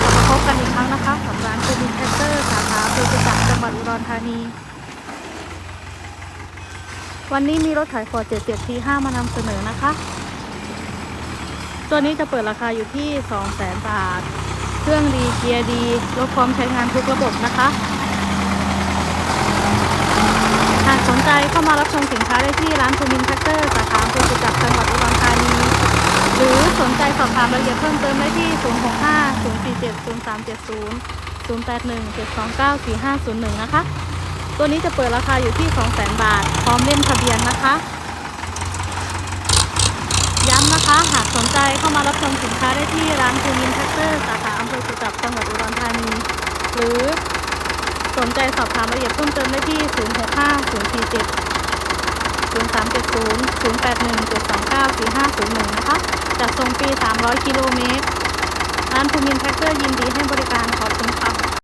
กลับมาพบกันอีกครั้งนะคะกับร้านคูบินแท็กเตอร์สาขาเภอจุจักรจังหวัดอุดรธานี วันนี้มีรถไถฟอร์ด77 T5 มานำเสนอนะคะ ตัวนี้จะเปิดราคาอยู่ที่200,000บาท เครื่องดีเกียร์ดีรถพร้อมใช้งานทุกระบบนะคะ หากสนใจเข้ามารับชมสินค้าได้ที่ร้านภูมินแท็กเตอร์สาขาเภอจุจักรจังหวัดอุดรธานี หรือสน ใจสอบถามรายละเอียดเพิ่มเติมได้ที่ 065 047 0370 081 729 4501 นะคะ ตัวนี้จะเปิดราคาอยู่ที่ 200,000 บาท พร้อมเล่มทะเบียนนะคะ ย้ำนะคะ หากสนใจเข้ามารับชมสินค้าได้ที่ร้านภูมินแท็กเตอร์ สาขาอำเภอจุจับจังหวัดอุดรธานี หรือสนใจสอบถามรายละเอียดเพิ่มเติมได้ที่ 065 047 0370 081 729 4501 นะคะ ส่งฟรี300 กิโลเมตร ร้านภูมินแท็กเตอร์ยินดีให้บริ